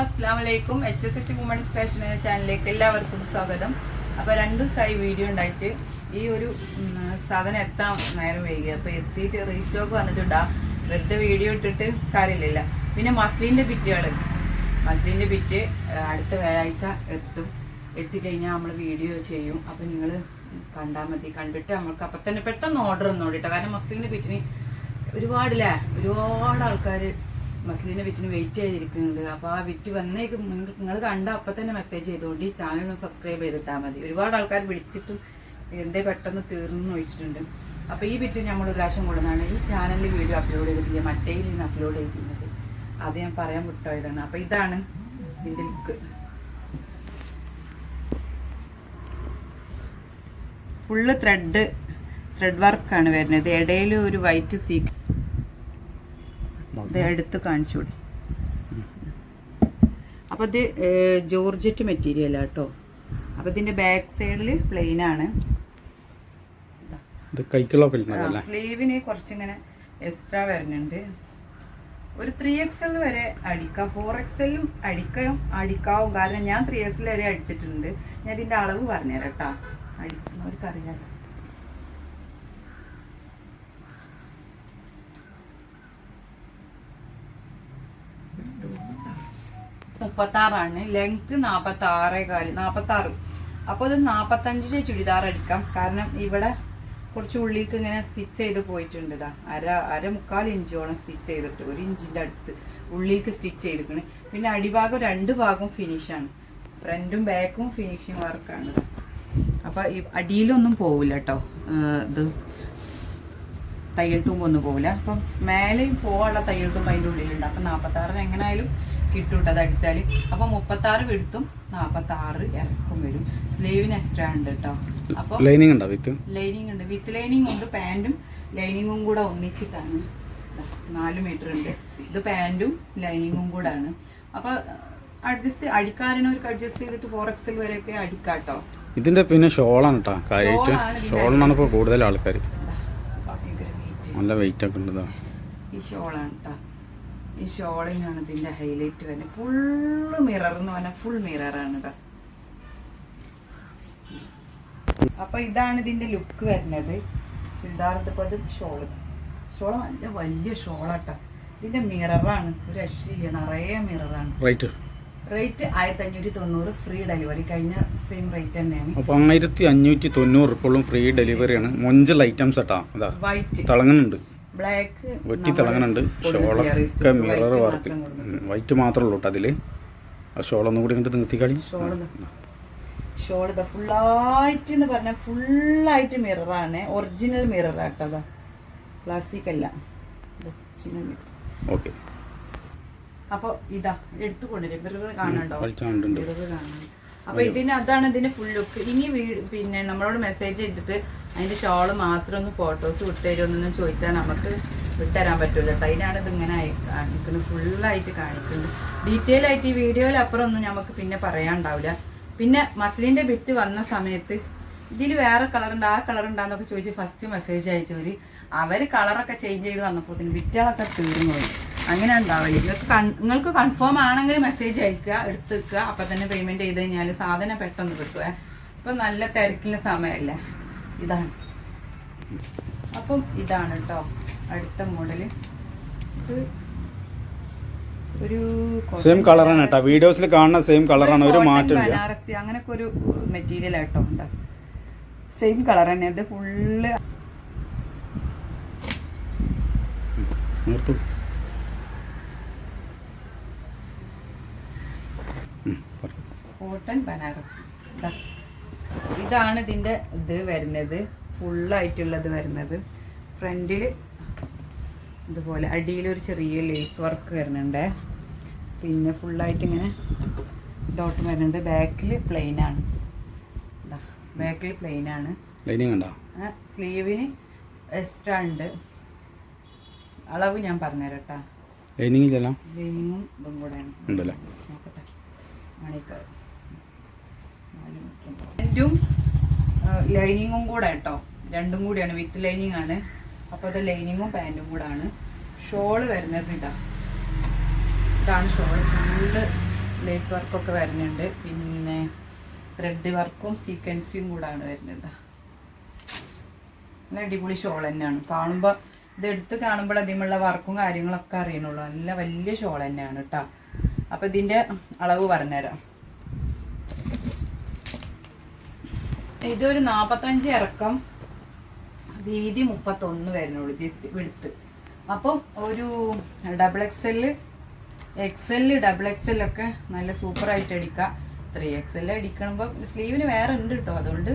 അസ്സാം വലൈക്കും H S H women's fashion എന്ന ചാനലിലേക്ക് എല്ലാവർക്കും സ്വാഗതം. അപ്പോൾ രണ്ടു ദിവസമായി വീഡിയോ ഉണ്ടായിട്ട് ഈ ഒരു സാധനം എത്താൻ നേരം വൈകി അപ്പോൾ എത്തിയിട്ട് റീസ്റ്റോക്ക് വന്നിട്ടുണ്ടാ. വെറുതെ വീഡിയോ ഇട്ടിട്ട് കാര്യമില്ല. പിന്നെ മസ്ലിന്റെ ബിറ്റുകൾ മസ്ലിന്റെ പിറ്റ് അടുത്ത വ്യാഴാഴ്ച എത്തും. എത്തിക്കഴിഞ്ഞാൽ നമ്മൾ വീഡിയോ ചെയ്യും. അപ്പോൾ നിങ്ങൾ കണ്ടാൽ മതി. കണ്ടിട്ട് നമുക്ക് അപ്പം തന്നെ പെട്ടെന്ന് ഓർഡർ ഒന്നോടിട്ടോ കാരണം മസ്ലിന്റെ ബിറ്റിന് ഒരുപാടില്ലേ? ഒരുപാട് ആൾക്കാർ മസ്ലിന്റെ വിറ്റിന് വെയിറ്റ് ചെയ്തിരിക്കുന്നുണ്ട്. അപ്പോൾ ആ വിറ്റ് വന്നേക്ക് നിങ്ങൾ കണ്ട അപ്പം തന്നെ മെസ്സേജ് ചെയ്തുകൊണ്ട് ഈ ചാനൽ ഒന്ന് സബ്സ്ക്രൈബ് ചെയ്തിട്ടാൽ മതി. ഒരുപാട് ആൾക്കാർ വിളിച്ചിട്ടും എന്തേ പെട്ടെന്ന് തീർന്നു ചോദിച്ചിട്ടുണ്ട്. അപ്പോൾ ഈ വിറ്റ് നമ്മൾ ഒരു പ്രാവശ്യം കൊടുക്കുന്നതാണ് ഈ ചാനലിൽ വീഡിയോ അപ്ലോഡ് ചെയ്തിട്ടില്ല. മറ്റേയിൽ നിന്ന് അപ്ലോഡ് ചെയ്തിരുന്നത്. അത് ഞാൻ പറയാൻ വിട്ടുപോയതാണ് അപ്പോൾ ഇതാണ് ഇതിന്റെ ലുക്ക് ഫുള്ള് ത്രെഡ് ത്രെഡ് വർക്കാണ് വരുന്നത്. ഇടയിൽ ഒരു വൈറ്റ് സീക്ക് ഇത് എടുത്ത് കാണിച്ചൂടെ അപ്പോൾ ഇത് ജോർജറ്റ് മെറ്റീരിയൽ കേട്ടോ അപ്പോൾ ഇതിന്റെ ബാക്ക് സൈഡിൽ പ്ലെയിൻ ആണ്. സ്ലീവിന് കുറച്ചിങ്ങനെ എക്സ്ട്രാ വരുന്നുണ്ട് ഒരു ത്രീ എക്സ് എൽ വരെ അടിക്കാം. ഫോർ എക്സ് എല്ലും അടിക്കാം അടിക്കാവും. കാരണം ഞാൻ ത്രീ എക്സ് എൽ വരെ അടിച്ചിട്ടുണ്ട്. ഞാൻ ഇതിന്റെ അളവ് പറഞ്ഞുതരാം കേട്ടോ അടിക്കുന്നവർക്ക് അറിയാലോ മുപ്പത്താറാണ്. ലെങ്ത് നാപ്പത്തി ആറേ കാൽ നാപ്പത്തി ആറ് അപ്പോൾ ഇത് നാപ്പത്തഞ്ചിന്റെ ചുരിദാർ അടിക്കാം കാരണം ഇവിടെ കുറച്ച് ഉള്ളിലേക്ക് ഇങ്ങനെ സ്റ്റിച്ച് ചെയ്ത് പോയിട്ടുണ്ട് ഇതാ. അര അര മുക്കാൽ ഇഞ്ചോളം സ്റ്റിച്ച് ചെയ്തിട്ട് ഒരു ഇഞ്ചിന്റെ അടുത്ത് ഉള്ളിലേക്ക് സ്റ്റിച്ച് ചെയ്തിരിക്കണ്. പിന്നെ അടിഭാഗം രണ്ട് ഭാഗവും ഫിനിഷാണ് ഫ്രണ്ടും ബാക്കും ഫിനിഷിങ് വർക്കാണ് അപ്പൊ ഈ അടിയിലൊന്നും പോവില്ല കേട്ടോ ഇത് തയ്യൽ തുമ്പൊന്നും പോവില്ല. അപ്പം മേലെയും പോവാനുള്ള തയ്യൽ തുമ്പ് അതിന്റെ ഉള്ളിലുണ്ട്. അപ്പം നാൽപ്പത്താറിന് എങ്ങനെയായാലും കിട്ടും അത് അടിച്ചാൽ അപ്പം മുപ്പത്താറ് വിടുത്തും നാൽപ്പത്താറ് ഇറക്കും വരും. സ്ലീവിന് എക്സ്ട്രാ ഉണ്ട് കേട്ടോ. അപ്പോൾ ലൈനിങ് ഉണ്ടോ വിത്ത്? ലൈനിങ് ഉണ്ട്. വിത്ത് ലൈനിങ് ഉണ്ട് പാന്റും ലൈനിങ്ങും കൂടെ ഒന്നിച്ചിട്ടാണ്. നാല് മീറ്റർ ഉണ്ട്. ഇത് പാന്റും ലൈനിങ്ങും കൂടെ ആണ് അപ്പോൾ അഡ്ജസ്റ്റ് അടിക്കാരനവർക്ക് അഡ്ജസ്റ്റ് ചെയ്തിട്ട് ഫോർ എക്സൽ വരെയൊക്കെ അടിക്കാട്ടോ. ഇതിന്റെ പിന്നെ ഷോളാണ് കേട്ടോ കാര്യമായിട്ട് ഷോളാണ് ഇതിന്റെ ഷോളിനാണ് ഇപ്പോൾ കൂടുതൽ ആൾക്കാർ നല്ല വെയിറ്റ് ഒക്കെ ഉണ്ട്. ഈ ഷോളാണ് കേട്ടോ ഈ ഷോളിങ്ങാണ് ഇതിന്റെ ഹൈലൈറ്റ് തന്നെ ഫുള്ള് മിറർ എന്ന് പറഞ്ഞാൽ ഫുൾ മിററാണ് കേട്ടോ അപ്പൊ ഇതാണ് ഇതിന്റെ ലുക്ക് വരുന്നത്. ചുരിദാറത്തപ്പോ അത് ഷോൾ. ഷോൾ നല്ല വലിയ ഷോളാട്ടോ ഇതിന്റെ മിററാണ് ഒരു രക്ഷയില്ല. നിറയെ മിററാണ് റേറ്റ് റേറ്റ് ആയിരത്തി അഞ്ഞൂറ്റി തൊണ്ണൂറ് ഫ്രീ ഡെലിവറി കഴിഞ്ഞ സെയിം റേറ്റ് തന്നെയാണ്. അപ്പൊ ആയിരത്തി അഞ്ഞൂറ്റി തൊണ്ണൂറ് ഇപ്പോഴും ഫ്രീ ഡെലിവറിയാണ് മൊഞ്ചൽ ഐറ്റംസ് ആട്ടാ അതാ. വൈറ്റ് തിളങ്ങുന്നുണ്ട്. ബ്ലാക്ക് വെട്ടി തിളങ്ങുന്നുണ്ട്. ഷോളൊക്കെ മിറർ വർക്ക് വൈറ്റ് മാത്രമേ ഉള്ളൂ കേട്ടോ അതിൽ. ആ ഷോളൊന്നും കൂടി കണ്ടിട്ട് നിർത്തിക്കളി. കളി ഷോൾ ഇതാ ഫുള്ളായിട്ട് എന്ന് പറഞ്ഞാൽ ഫുള്ളായിട്ട് മിററാണ് ഒറിജിനൽ മിറർ ക്ലാസിക് അല്ല. ഒറിജിനൽ മിറർ ഓക്കെ അപ്പോൾ ഇതാ എടുത്തു കൊണ്ടുവരും. മിറർ കാണണ്ടോ മിറർ കാണണം അപ്പൊ ഇതിന് അതാണ് ഇതിന്റെ ഫുൾ ലുക്ക് ഇനി പിന്നെ നമ്മളോട് മെസ്സേജ് ചെയ്തിട്ട് അതിന്റെ ഷോൾ മാത്രം ഒന്ന് ഫോട്ടോസ് വിട്ടുതരുമെന്ന് ചോദിച്ചാൽ നമുക്ക് വിട്ടുതരാൻ പറ്റൂല കേട്ടോ അതിനാണ് ഇത് ഇങ്ങനെ ആയി കാണിക്കുന്നത്. ഫുള്ളായിട്ട് കാണിക്കുന്നത്. ഡീറ്റെയിൽ ആയിട്ട് ഈ വീഡിയോയിൽ അപ്പുറം ഒന്നും നമുക്ക് പിന്നെ പറയാണ്ടാവില്ല പിന്നെ മസ്ലിന്റെ ബിറ്റ് വന്ന സമയത്ത് ഇതിൽ വേറെ കളർ ഉണ്ട് ആ കളർ ഉണ്ടാന്നൊക്കെ ചോദിച്ച് ഫസ്റ്റ് മെസ്സേജ് അയച്ചവര്. അവർ കളറൊക്കെ ചേഞ്ച് ചെയ്ത് വന്നപ്പോൾ ബിറ്റുകളൊക്കെ തീർന്നു പോയി. അങ്ങനെ ഉണ്ടാവില്ല നിങ്ങൾക്ക് നിങ്ങൾക്ക് കൺഫേം ആണെങ്കിൽ മെസ്സേജ് അയക്കുക എടുത്ത് വെക്കുക അപ്പം തന്നെ പേയ്മെന്റ് ചെയ്ത് കഴിഞ്ഞാൽ സാധനം പെട്ടെന്ന് കിട്ടുക അപ്പൊ നല്ല തിരക്കിന് സമയമല്ലേ ഇതാണ്. അപ്പം ഇതാണ് കേട്ടോ അടുത്ത മോഡൽ ഇത് ഒരു സെയിം കളറാണ് കേട്ടോ വീഡിയോസിൽ കാണുന്ന സെയിം കളറാണ് ഒരു മാറ്റമില്ല ബനാറസി അങ്ങനൊക്കെ ഒരു മെറ്റീരിയൽ ആട്ടോ ഉണ്ട് സെയിം കളർ തന്നെ. ഇത് ഫുള്ള് നിർത്തും. കോട്ടൺ ബനാറസ്. ഇതാണ് ഇതിന്റെ ഇത് വരുന്നത്. ഫുള്ളായിട്ടുള്ളത് വരുന്നത്. ഫ്രണ്ടിൽ ഇതുപോലെ അടിയിൽ ഒരു ചെറിയ ലേസ് വർക്ക് വരുന്നുണ്ട്. പിന്നെ ഫുള്ളായിട്ട് ഇങ്ങനെ ഡോട്ട് വരുന്നുണ്ട്. ബാക്കിൽ പ്ലെയിൻ ആണ്. ബാക്കിൽ പ്ലെയിൻ ആണ്. സ്ലീവിന് എക്സ്ട്രാ ഉണ്ട്. അളവ് ഞാൻ പറഞ്ഞുതരാം കേട്ടോ. ലൈനിങ്ങും ഇതും കൂടെയാണ്. ഉണ്ടല്ലേ? നോക്കട്ടെ. പാന്റും ലൈനിങ്ങും കൂടെ കേട്ടോ. രണ്ടും കൂടിയാണ്. വിത്ത് ലൈനിങ് ആണ്. അപ്പോൾ അത് ലൈനിങ്ങും പാന്റും ആണ് ഷോൾ വരുന്നത് ഇതാ. ഇതാണ് ഷോൾ. ഫുള്ള് ലേസ് വർക്കൊക്കെ വരുന്നുണ്ട്. പിന്നെ ത്രെഡ് വർക്കും സീക്വൻസിയും കൂടാണ് വരുന്നത്. നല്ല അടിപൊളി ഷോൾ തന്നെയാണ്. കാണുമ്പോൾ ഇത് എടുത്ത് കാണുമ്പോൾ അതിമുള്ള വർക്കും കാര്യങ്ങളൊക്കെ അറിയണുള്ളൂ. നല്ല വലിയ ഷോൾ തന്നെയാണ് കേട്ടോ. അപ്പം ഇതിന്റെ അളവ് പറഞ്ഞുതരാം. ഇതൊരു നാൽപ്പത്തഞ്ച് ഇറക്കം വീതി മുപ്പത്തൊന്ന് വരുന്നുള്ളൂ ജസ്റ്റ് വിടുത്ത് അപ്പം ഒരു double X L X L double X ഒക്കെ നല്ല സൂപ്പറായിട്ട് അടിക്കാം. ത്രീ എക്സ് എൽ അടിക്കണമ്പോൾ സ്ലീവിന് വേറെ ഉണ്ട് കേട്ടോ അതുകൊണ്ട്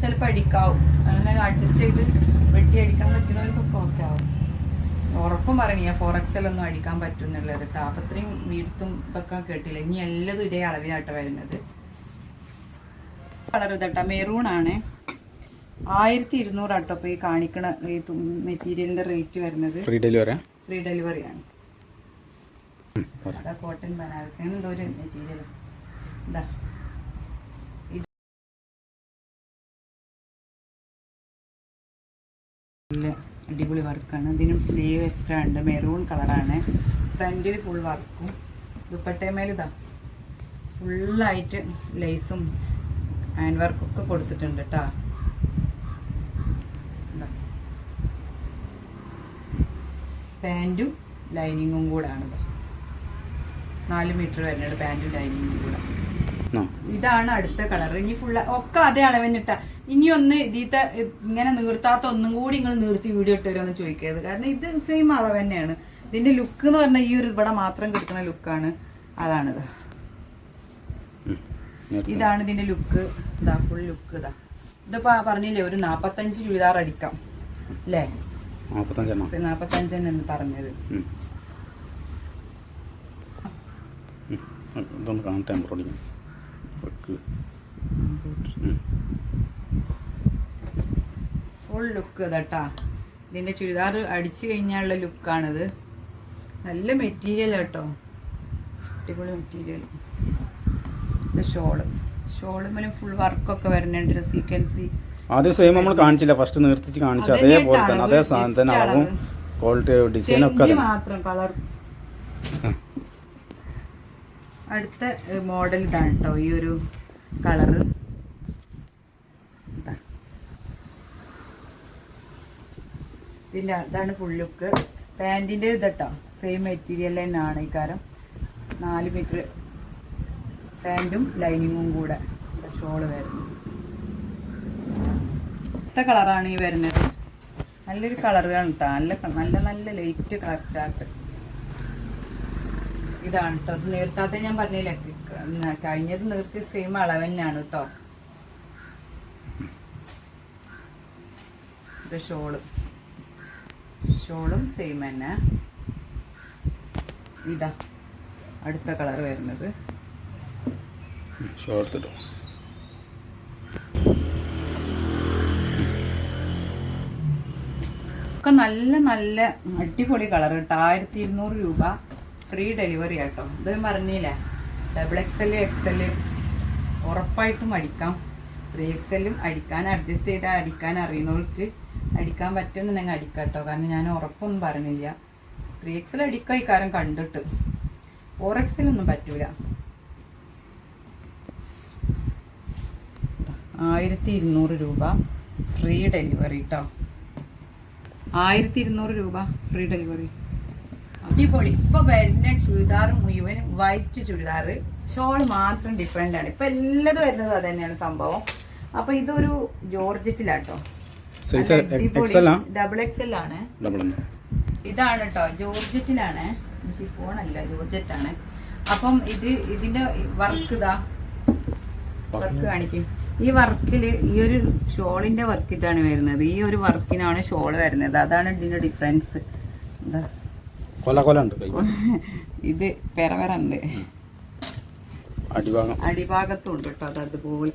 ചിലപ്പോൾ അടിക്കാവും. അങ്ങനെ അഡ്ജസ്റ്റ് ചെയ്ത് വെട്ടി അടിക്കാൻ പറ്റുന്നവർക്കൊക്കെ ഓക്കെ ആവും. ഉറപ്പും പറഞ്ഞ ഫോർ എക്സ് എൽ ഒന്നും അടിക്കാൻ പറ്റുന്നുള്ളത്. കേട്ടോ അപ്പം അത്രയും വീഴ്ത്തും ഇതൊക്കെ കേട്ടില്ല? ഇനി എല്ലതും ഇതേ അളവിലാട്ടോ വരുന്നത്. കളർ ഇതട്ട മെറൂൺ ആണ്. ആയിരത്തി ഇരുന്നൂറ് ആട്ടോ ഈ കാണിക്കണ ഈ മെറ്റീരിയലിന്റെ റേറ്റ് വരുന്നത്. ഫ്രീ ഡെലിവറി ഫ്രീ ഡെലിവറി ആണ്. കോട്ടൺ ബനാറസ് എന്തോ ഒരു മെറ്റീരിയൽ ഇതാ. നല്ല അടിപൊളി വർക്കാണ്. ഇതിനും സ്ലീവ് എക്സ്ട്രാ ഉണ്ട്. മെറൂൺ കളറാണ്. ഫ്രണ്ടിൽ ഫുൾ വർക്കും ദുപ്പട്ടേമേലിതാ ഫുള്ളായിട്ട് ലേസും ഹാൻഡ് വർക്കൊക്കെ കൊടുത്തിട്ടുണ്ട് കേട്ടോ പാന്റും ലൈനിങ്ങും കൂടാണിത് നാല് മീറ്റർ വരുന്നുണ്ട് പാന്റും ലൈനിങ്ങും കൂടെ. ഇതാണ് അടുത്ത കളർ. ഇനി ഫുള്ള് ഒക്കെ അതേ അളവിനിട്ട ഇനി ഒന്ന് ഇതിത്തെ ഇങ്ങനെ നീർത്താത്ത ഒന്നും കൂടി നിങ്ങൾ നീർത്തി വീഡിയോ ഇട്ട് തരുമെന്ന് ചോദിക്കരുത്. കാരണം ഇത് സെയിം അളവ് തന്നെയാണ്. ഇതിന്റെ ലുക്ക് എന്ന് പറഞ്ഞാൽ ഈ ഒരു ഇവിടെ മാത്രം കിടക്കുന്ന ലുക്കാണ് അതാണിത്. ഇതാണ് ഇതിന്റെ ലുക്ക് ഇതാ ഫുൾ ലുക്ക് ഇതാ. ഇതിപ്പോ പറഞ്ഞില്ലേ ഒരു നാപ്പത്തഞ്ച് ചുരിദാർ അടിക്കാം. അല്ലേ നാപ്പത്തഞ്ചെന്ന് പറഞ്ഞത്. ഇതൊന്ന് കാണട്ടെ എംബ്രോയിഡിങ് വെക്ക് ഫുൾ ലുക്ക് ഇതാട്ടാ. ഇതിന്റെ ചുരിദാർ അടിച്ചു കഴിഞ്ഞാലുള്ള ലുക്കാണിത് നല്ല മെറ്റീരിയൽ കേട്ടോ അടിപൊളി മെറ്റീരിയൽ ഇത് ഷോൾ. ഷോളുമ്മലും ഫുൾ വർക്കൊക്കെ വരുന്നുണ്ട് സീക്വൻസി ആദ്യം സെയിം നമ്മൾ കാണിച്ചില്ല. ഫസ്റ്റ് നിർത്തിച്ച് കാണിച്ച. അതേപോലെ തന്നെ അതേ സാധനം തന്നെ അളവും ക്വാളിറ്റി ഡിസൈൻ ഒക്കെ ചെഞ്ചി തന്നെ മാത്രം കളർ. അടുത്ത മോഡൽ ഇതാണ് കേട്ടോ ഈ ഒരു കളറ് ഇതിന്റെ അതാണ് ഫുൾ ലുക്ക് പാന്റിന്റെ ഇതട്ടോ സെയിം മെറ്റീരിയൽ തന്നെയാണ് ഈ കാരം നാല് മീറ്റർ പാന്റും ലൈനിങ്ങും കൂടെ ഷോൾ വരുന്നു അടുത്ത കളറാണ് ഈ വരുന്നത്. നല്ലൊരു കളറാണ് കേട്ടോ നല്ല നല്ല നല്ല ലൈറ്റ് കളർ ചാർട്ട് ഇതാണ് കേട്ടോ ഇത് നീർത്താത്ത ഞാൻ പറഞ്ഞില്ലേ കഴിഞ്ഞത് നിർത്തി സെയിം അളവ് തന്നെയാണ് കേട്ടോ ഇത് ഷോൾ. ഷോളും സെയിം തന്നെ. ഇതാ അടുത്ത കളർ വരുന്നത്. ഒക്കെ നല്ല നല്ല അടിപൊളി കളർ കേട്ടോ. ആയിരത്തി ഇരുന്നൂറ് രൂപ. ഫ്രീ ഡെലിവറി ആട്ടോ. ഇത് പറഞ്ഞില്ല? Double X L X L ഉറപ്പായിട്ടും അടിക്കാം. ത്രീ എക്സ് എല്ലും അടിക്കാൻ അഡ്ജസ്റ്റ് ചെയ്താൽ അടിക്കാൻ അറിയുന്നവർക്ക് അടിക്കാൻ പറ്റുമെന്നുണ്ടെങ്കിൽ അടിക്കാം കേട്ടോ കാരണം ഞാൻ ഉറപ്പൊന്നും പറഞ്ഞില്ല. ത്രീ എക്സ് എൽ അടിക്കാം ഇക്കാരം കണ്ടിട്ട്. ഫോർ എക്സ് എല്ലൊന്നും പറ്റൂല. ആയിരത്തി ഇരുന്നൂറ് രൂപ ഫ്രീ ഡെലിവറി കേട്ടോ ആയിരത്തി ഇരുന്നൂറ് രൂപ ഫ്രീ ഡെലിവറി. അടിപൊളി. ഇപ്പൊ വരുന്ന ചുരിദാർ മുഴുവൻ വൈറ്റ് ചുരിദാർ. ഷോൾ മാത്രം ഡിഫറെന്റ് ആണ്. ഇപ്പൊ എല്ലാതും വരുന്നത് അത് തന്നെയാണ് സംഭവം. അപ്പൊ ഇതൊരു ജോർജറ്റിലാട്ടോ. ഡബിൾ എക്സ് എൽ എക്സൽ ആണ്. ഇതാണ് കേട്ടോ ജോർജറ്റിലാണ്. ഷിഫോൺ അല്ല ജോർജറ്റ് ആണ് അപ്പം ഇത് ഇതിന്റെ വർക്ക് ഇതാ. വർക്ക് കാണിക്കും. ഈ വർക്കിൽ ഈ ഒരു ഷോളിന്റെ വർക്ക് ഇതാണ് വരുന്നത്. ഈ ഒരു വർക്കിനാണ് ഷോൾ വരുന്നത്. അതാണ് ഇതിന്റെ ഡിഫറൻസ് എന്താ? കൊല കൊല ഉണ്ട് ഇത് പെര പെര ഉണ്ട് അടിഭാഗം. അടിഭാഗത്തും ഉണ്ട് കേട്ടോ അത് അതുപോലെ.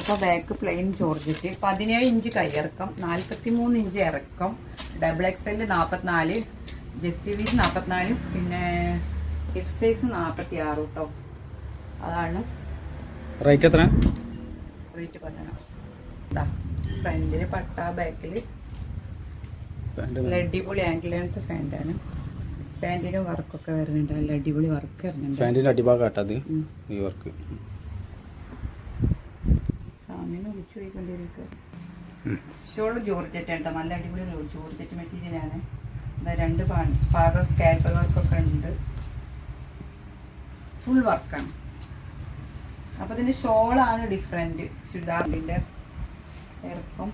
അപ്പൊ ബാക്ക് പ്ലെയിൻ ജോർജറ്റ് പതിനേഴ് ഇഞ്ച് കൈയിറക്കം നാൽപ്പത്തി മൂന്ന് ഇഞ്ച് ഇറക്കം ഡബിൾ എക്സ് എൽ നാൽപ്പത്തിനാല് ജെസ്സി വീസ് നാൽപ്പത്തിനാല് പിന്നെ ഹിപ് സൈസ് നാൽപ്പത്തി ആറ് കേട്ടോ അതാണ് റേറ്റ് എത്ര റേറ്റ് പറയണം ഇതാ ഫ്രണ്ടിൽ പട്ട ബാക്കിൽ പാന്റ് അടിപൊളി ആംഗിൾ ലെങ്ത് ഫാന്റാണ് പാന്റിനും വർക്കൊക്കെ വരുന്നുണ്ട്. നല്ല അടിപൊളി വർക്ക് വരുന്നുണ്ട്. പാന്റിന്റെ അടിഭാഗമാട്ടത് ഈ വർക്ക്. സാമിനെ വിളിച്ചു പോയിക്കൊണ്ടിരിക്കുക ഷോൾ ജോർജറ്റ് കേട്ടോ നല്ല അടിപൊളി ജോർജറ്റ് മെറ്റീരിയലാണ്. എന്താ രണ്ട് പാകം സ്കാൽപ്പൽ വർക്കൊക്കെ ഉണ്ട്. ഫുൾ വർക്കാണ്. അപ്പോൾ ഇതിന്റെ ഷോളാണ് ഡിഫറെന്റ്. ചുരിദാറിന്റെ. ഇറക്കം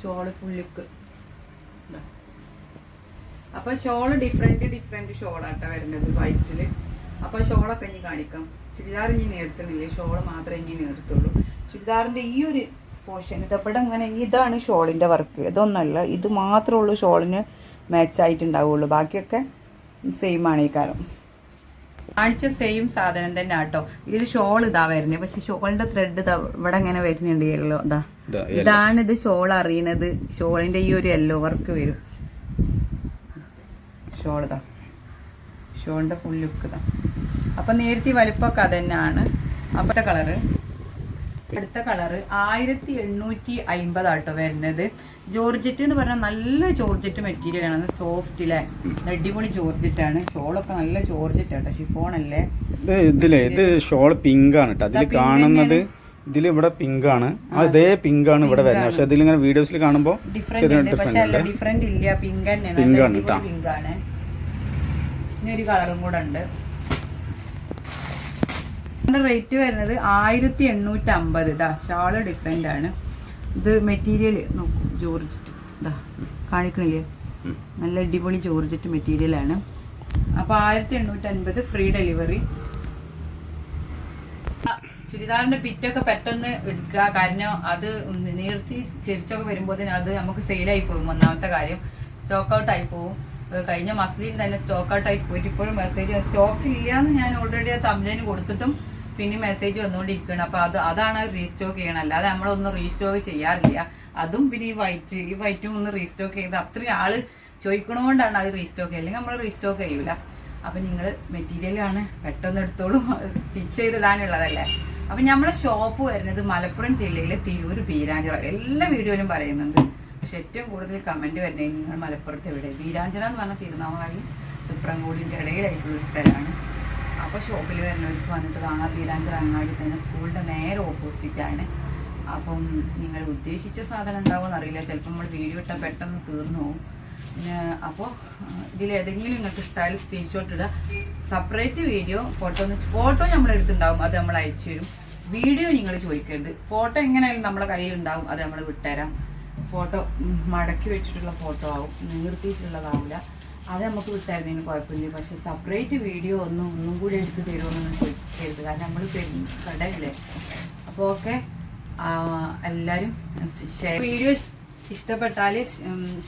ഷോൾ ഫുൾ ലുക്ക്. അപ്പോൾ ഷോൾ ഡിഫറെന്റ് ഡിഫറെന്റ് ഷോളാട്ടോ വരുന്നത് വൈറ്റിൽ അപ്പൊ ഷോളൊക്കെ ഇനി കാണിക്കാം. ചുരിദാർ ഇനി നേർത്തുന്നില്ല? ഷോൾ മാത്രമേ ഇനി നേർത്തുള്ളൂ. ചുരിദാറിന്റെ ഈ ഒരു പോർഷൻ ഇതവിടെ ഇങ്ങനെ ഇതാണ് ഷോളിന്റെ വർക്ക് ഇതൊന്നല്ല ഇത് മാത്രമേ ഉള്ളൂ ഷോളിന് മാച്ച് ആയിട്ടുണ്ടാവുള്ളൂ. ബാക്കിയൊക്കെ സെയിം ആണ് ഈ കാലം. കാണിച്ച സെയിം സാധനം തന്നെ ആട്ടോ. ഇതിൽ ഷോൾ ഇതാ വരുന്നത് പക്ഷെ ഷോളിന്റെ ത്രെഡ് ഇതാ ഇവിടെ ഇങ്ങനെ വരുന്നുണ്ട് യെല്ലോ ഇതാ. ഇതാ, ഇതാണ് ഇത് ഷോൾ അറിയണത്. ഷോളിന്റെ ഈ ഒരു യെല്ലോ വർക്ക് വരും. ഷോൾ ഇതാ. ഷോളിന്റെ ഫുൾ ലുക്ക് ഇതാ. അപ്പൊ നേരത്തെ വലിപ്പമൊക്കെ അതന്നെയാണ് അപ്പത്തെ കളറ് അടുത്ത കളർ ആയിരത്തി എണ്ണൂറ്റി അമ്പതാട്ടോ വരുന്നത്. ജോർജറ്റ് എന്ന് പറഞ്ഞാൽ നല്ല ജോർജറ്റ് മെറ്റീരിയൽ ആണ്. സോഫ്റ്റിലെ അടിപൊളി ജോർജറ്റ് ആണ്. ഷോളൊക്കെ നല്ല ജോർജറ്റ് ആട്ടോ. ഷിഫോൺ അല്ലേ? ഇത് ഇതിലേ ഇത് ഷോൾ പിങ്ക് ആണ് കേട്ടോ അതിൽ കാണുന്നത് ഇതിൽ ഇവിടെ പിങ്ക് ആണ്. അതേ പിങ്ക് ആണ് ഇവിടെ വരുന്നത്. പക്ഷെ അതിൽ ഇങ്ങനെ വീഡിയോസിൽ കാണുമ്പോൾ ഡിഫറെന്റ് ഇല്ല. പിങ്ക് തന്നെയാണ്. പിങ്ക് ആണ് ഇനി ഒരു കളറും കൂടെ ഉണ്ട്. റേറ്റ് വരുന്നത് ആയിരത്തി എണ്ണൂറ്റി അമ്പത് ഇതാ ഷാൾ ഡിഫറെന്റ് ആണ്. ഇത് മെറ്റീരിയൽ നോക്കൂ ജോർജറ്റ്. ഇതാ കാണിക്കണില്ലേ? നല്ല അടിപൊളി ജോർജറ്റ് മെറ്റീരിയൽ ആണ്. അപ്പോൾ ആയിരത്തി എണ്ണൂറ്റി അൻപത് ഫ്രീ ഡെലിവറി ചുരിദാറിന്റെ പിറ്റൊക്കെ പെട്ടെന്ന് എടുക്കുക. കാരണം അത് നീർത്തി ചിരിച്ചൊക്കെ വരുമ്പോൾ അത് നമുക്ക് സെയിലായി പോകും ഒന്നാമത്തെ കാര്യം. സ്റ്റോക്ക് ഔട്ട് ആയി പോകും. കഴിഞ്ഞ മസ്ലിൻ തന്നെ സ്റ്റോക്ക് ഔട്ട് ആയി പോയിട്ട് ഇപ്പോഴും മെസ്സേജ് സ്റ്റോക്ക് ഇല്ലാന്ന് ഞാൻ ഓൾറെഡി ആ തമിഴിന് കൊടുത്തിട്ടും പിന്നെ മെസ്സേജ് വന്നുകൊണ്ടിരിക്കുകയാണ് അപ്പൊ അത് അതാണ് റീസ്റ്റോക്ക് ചെയ്യണം അല്ലാതെ നമ്മളൊന്നും റീസ്റ്റോക്ക് ചെയ്യാറില്ല. അതും പിന്നെ ഈ വൈറ്റ് ഈ വൈറ്റും ഒന്ന് റീസ്റ്റോക്ക് ചെയ്ത് അത്രയും ആൾ ചോദിക്കണോണ്ടാണ് അത് റീസ്റ്റോക്ക് അല്ലെങ്കിൽ നമ്മൾ റീസ്റ്റോക്ക് ചെയ്യൂല. അപ്പൊ നിങ്ങൾ മെറ്റീരിയലാണ് പെട്ടെന്ന് എടുത്തോളൂ. സ്റ്റിച്ച് ചെയ്തിടാനുള്ളതല്ലേ അപ്പൊ നമ്മളെ ഷോപ്പ് വരുന്നത് മലപ്പുറം ജില്ലയിലെ തിരൂർ ബീരാഞ്ചിറ എല്ലാ വീഡിയോയിലും പറയുന്നുണ്ട്. പക്ഷെ ഏറ്റവും കൂടുതൽ കമന്റ് വരുന്നത് നിങ്ങൾ മലപ്പുറത്ത് എവിടെ? ബീരാഞ്ചിറ എന്ന് പറഞ്ഞാൽ തിരുനാവായി തുപ്രംകൂടിന്റെ ഇടയിലായിട്ടുള്ള സ്ഥലമാണ്. അപ്പോൾ ഷോപ്പിൽ വരുന്നവർക്ക് വന്നിട്ട് വാങ്ങാം ബീരാഞ്ചിറ അങ്ങാടി തന്നെ സ്കൂളിന്റെ നേരെ ഓപ്പോസിറ്റാണ് അപ്പം നിങ്ങൾ ഉദ്ദേശിച്ച സാധനം ഉണ്ടാവുമെന്ന് അറിയില്ല ചിലപ്പോൾ നമ്മൾ വീഡിയോ ഇട്ടാൽ പെട്ടെന്ന് തീർന്നു പോകും. അപ്പോൾ ഇതിൽ ഏതെങ്കിലും നിങ്ങൾക്ക് ഇഷ്ടമായാലും സ്ക്രീൻഷോട്ട് ഇടുക. സെപ്പറേറ്റ് വീഡിയോ ഫോട്ടോ ഫോട്ടോ നമ്മൾ എടുത്തുണ്ടാവും അത് നമ്മൾ അയച്ചു തരും. വീഡിയോ നിങ്ങൾ ചോദിക്കരുത്. ഫോട്ടോ എങ്ങനെയായാലും നമ്മളെ കയ്യിലുണ്ടാവും. അത് നമ്മൾ വിട്ടുതരാം. ഫോട്ടോ മടക്കി വെച്ചിട്ടുള്ള ഫോട്ടോ ആവും. നിർത്തിയിട്ടുള്ളതാവില്ല അത് നമുക്ക് വിട്ടായിരുന്നതിന് കുഴപ്പമില്ല. പക്ഷെ സെപ്പറേറ്റ് വീഡിയോ ഒന്നും ഒന്നും കൂടി എടുത്ത് തരുമെന്ന് ചോദിക്കരുത്. കാരണം നമ്മൾ കടയില്ലേ. അപ്പോൾ ഓക്കെ എല്ലാവരും ഷെയർ വീഡിയോ ഇഷ്ടപ്പെട്ടാൽ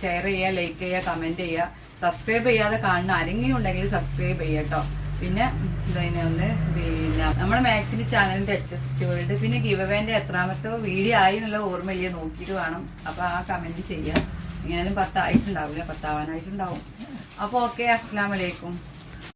ഷെയർ ചെയ്യുക ലൈക്ക് ചെയ്യുക കമന്റ് ചെയ്യുക. സബ്സ്ക്രൈബ് ചെയ്യാതെ കാണുന്ന ആരെങ്കിലും ഉണ്ടെങ്കിൽ സബ്സ്ക്രൈബ് ചെയ്യുക കേട്ടോ പിന്നെ ഇതിനെ ഒന്ന് പിന്നെ നമ്മുടെ മാക്സിന് എച്ച് എസ് വേൾഡ് പിന്നെ ഗിവവേന്റെ എത്രാമത്തെ വീഡിയോ ആയി എന്നുള്ള ഓർമ്മയില്ല? നോക്കിയിട്ട് വേണം. അപ്പോൾ ആ കമന്റ് ചെയ്യുക. ഇങ്ങനെയാലും പത്തായിട്ടുണ്ടാവില്ല പത്താവാനായിട്ടുണ്ടാവും. അപ്പോൾ ഓക്കെ അസ്സാം വലൈക്കും